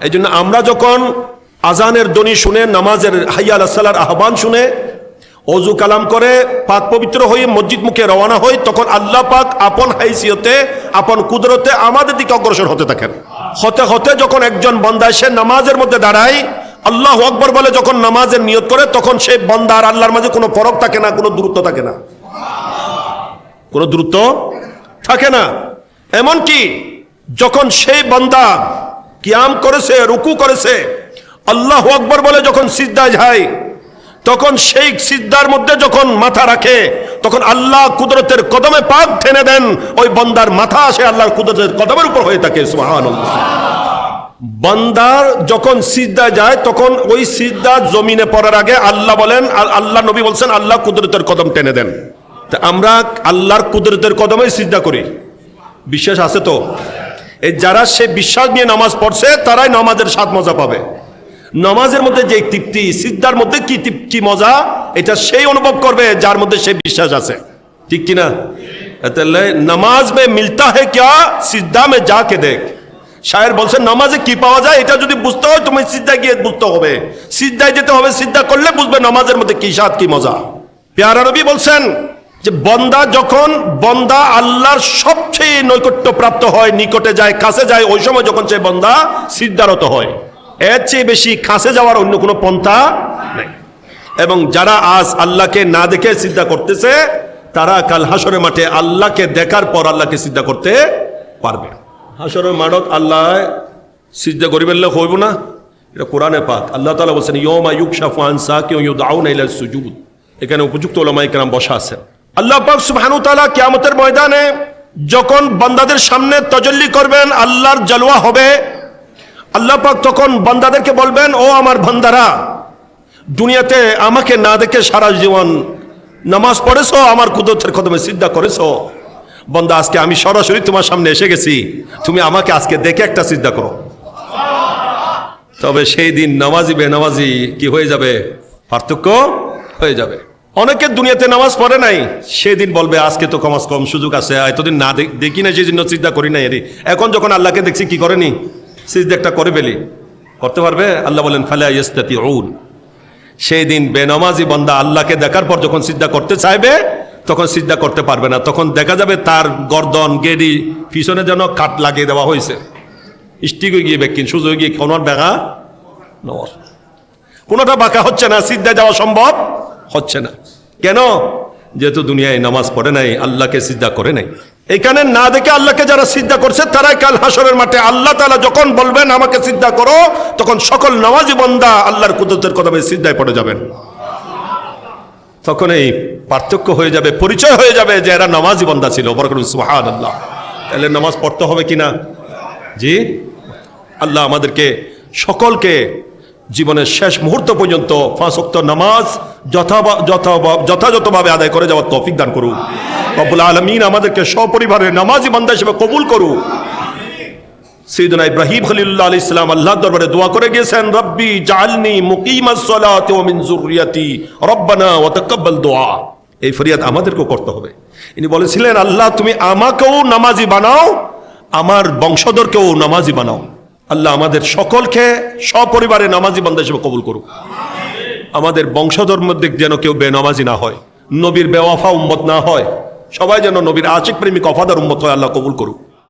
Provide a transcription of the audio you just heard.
এই জন্য আমরা যখন আজানের দনি শুনে, নামাজের হাইয়া আলাহার আহ্বান শুনে, অজু কালাম করে, পাক পবিত্র হয়ে মসজিদ মুখে রওনা হই, তখন আল্লাহ পাক আপন হাইসিয়তে, আপন কুদরতে আমাদের দিকে অগ্রসর হতে থাকেন। হতে হতে যখন একজন বন্দা এসে নামাজের মধ্যে দাঁড়ায়, আল্লাহ আকবর বলে যখন নামাজের নিয়ত করে, তখন সেই বন্দা আর আল্লাহর মাঝে কোনো ফরক থাকে না, কোনো দূরত্ব থাকে না। কোনো দূরত্ব থাকে না। এমনকি যখন সেই বান্দা কিয়াম করেছে, রুকু করেছে। আল্লাহ আকবর বলে যখন সিদ্ধায় যায়, তখন সেই সিদ্ধার মধ্যে যখন মাথা রাখে, তখন আল্লাহ কুদরতের কদমে পাক ঠেনে দেন, ওই বন্দার মাথা আসে আল্লাহর কুদরতের কদমের উপর হয়ে থাকে, সুবহানাল্লাহ। বান্দার যখন সিদ্ধা যায়, তখন ওই সিদ্ধা জমিনে পড়ার আগে আল্লাহ বলেন আল- আল্লাহ নবী বলছেন, আল্লাহ কুদরতের কদম টেনে দেন। তা আমরা আল্লাহর কুদরতের কদমে সিদ্ধা করি। বিশ্বাস আছে তো? এই যারা সে বিশ্বাস নিয়ে নামাজ পড়ছে, তারাই নামাজের স্বাদ মজা পাবে। নামাজের মধ্যে যে তৃপ্তি, সিদ্ধার মধ্যে কি তৃপ্তি মজা, এটা সেই অনুভব করবে যার মধ্যে সে বিশ্বাস আছে। ঠিক কিনা? তাহলে নামাজ মে মিলতা হে ক্যা, সিদ্ধা মে যাকে দেখ। শায়ের বলছেন, নামাজে কি পাওয়া যায়, এটা যদি বুঝতে হয়, তুমি সিদ্ধা গিয়ে বুঝতে হবে। সিদ্ধায় যেতে হবে, সিদ্ধা করলে বুঝবে নামাজের মধ্যে কি স্বাদ, কি মজা। পেয়ারা নবী বলছেন যে বন্দা যখন বন্দা আল্লাহর সবচেয়ে নৈকট্য প্রাপ্ত হয়, নিকটে যায়, কাছে যায়, ওই সময় যখন সে বন্দা সিদ্ধারত হয়, এর চেয়ে বেশি কাছে যাওয়ার অন্য কোনো পন্থা নেই। এবং যারা আজ আল্লাহকে না দেখে সিদ্ধা করতেছে, তারা কাল হাসরের মাঠে আল্লাহকে দেখার পর আল্লাহকে সিদ্ধা করতে পারবে। হাসরের মাঠত আল্লাহ সিদ্ধা করিবেন হইব না। এটা কোরআনে পাক। আল্লাহ তালা বলছেন ইয়মা ইউকশাফু আন সাকি ওয়া ইউদাউনা সুজুদ। এখানে উপযুক্ত ওলামায়ে কেরাম বসা আছেন। আল্লাহ পাক সুবহানাহু তাআলা কিয়ামতের ময়দানে যখন বান্দাদের সামনে তজল্লি করবেন, আল্লাহর জালওয়া হবে, আল্লাহ পাক তখন বান্দাদেরকে বলবেন, ও আমার বান্দারা, দুনিয়াতে আমাকে না দেখে সারা জীবন নামাজ পড়েছো, আমার কুদরতের কদমে সিদ্ধা করেছ। বন্দা, আজকে আমি সরাসরি তোমার সামনে এসে গেছি, তুমি আমাকে আজকে দেখে একটা সিদ্ধা করো। তবে সেই দিন নামাজি বেনামাজি কি হয়ে যাবে? পার্থক্য হয়ে যাবে। অনেকে দুনিয়াতে নামাজ পড়ে নাই, সেদিন বলবে, আজকে তো কমাস কম সুযোগ আছে, এতদিন না দেখ- না সেই জন্য চিন্তা করি নাই এরি এখন যখন আল্লাহকে দেখছি, কি করেনি? সিজদা একটা করে ফেলি। করতে পারবে? আল্লাহ বলেন, ফালা ইস্তাতি উন সেই দিন বেনামাজি বন্দা আল্লাহকে দেখার পর যখন সিদ্ধা করতে চাইবে, তখন সিদ্ধা করতে পারবে না। তখন দেখা যাবে তার গর্দন, গেডি পিছনে যেন কাট লাগিয়ে দেওয়া হয়েছে। স্টিক হয়ে গিয়ে বেকিন সুযোগ গিয়ে কোনোর বেগা নর কোনোটা বাঁকা হচ্ছে না সিদ্ধা যাওয়া সম্ভব? হচ্ছে না। কেন? যেহেতু দুনিয়ায় নামাজ পড়ে নাই, আল্লাহকে সিদ্ধা করে নাই। এখানে না দেখে আল্লাহকে যারা সিদ্ধা করছে, তারাই কাল হাসরের মাঠে আল্লাহ তালা যখন বলবেন, আমাকে সিদ্ধা করো, তখন সকল নামাজি বন্দা আল্লাহর কুদরতের কদমে সিদ্ধায় পড়ে যাবেন। তখন এই পার্থক্য হয়ে যাবে, পরিচয় হয়ে যাবে যে এরা নামাজি বন্দা ছিল। বড় করুন সুহান আল্লাহ তাহলে নামাজ পড়তে হবে কিনা? জি? আল্লাহ আমাদেরকে সকলকে জীবনের শেষ মুহূর্ত পর্যন্ত ওয়াক্ত নামাজ যথা যথা- যথাযথভাবে আদায় করে যাওয়ার তৌফিক দান করুন। রব্বুল আলমিন আমাদেরকে সপরিবারে নামাজি বান্দা হিসেবে কবুল করুন সৈয়দনা ইব্রাহিম খলিল্লাহ আলাইহিস সালাম আল্লাহর দরবারে দোয়া করে গিয়েছেন, রব্বি জাআলনি মুকিমাস সালাতি ওয়া মিন যুররিয়াতি, রব্বানা ওয়া তাকাব্বাল দুআ এই ফরিয়াদ আমাদেরকেও করতে হবে। ইনি বলেছিলেন, আল্লাহ, তুমি আমাকেও নামাজি বানাও, আমার বংশধরকেও নামাজি বানাও। আল্লাহ আমাদের সকলকে সপরিবারে নামাজি বান্ধা হিসেবে কবুল করুক। আমাদের বংশধর দিক যেন কেউ বেনামাজি না হয়, নবীর বেওয়াফা উম্মত না হয়, সবাই যেন নবীর আশিক প্রেমিক অফাদার উম্মত হয়, আল্লাহ কবুল করুক।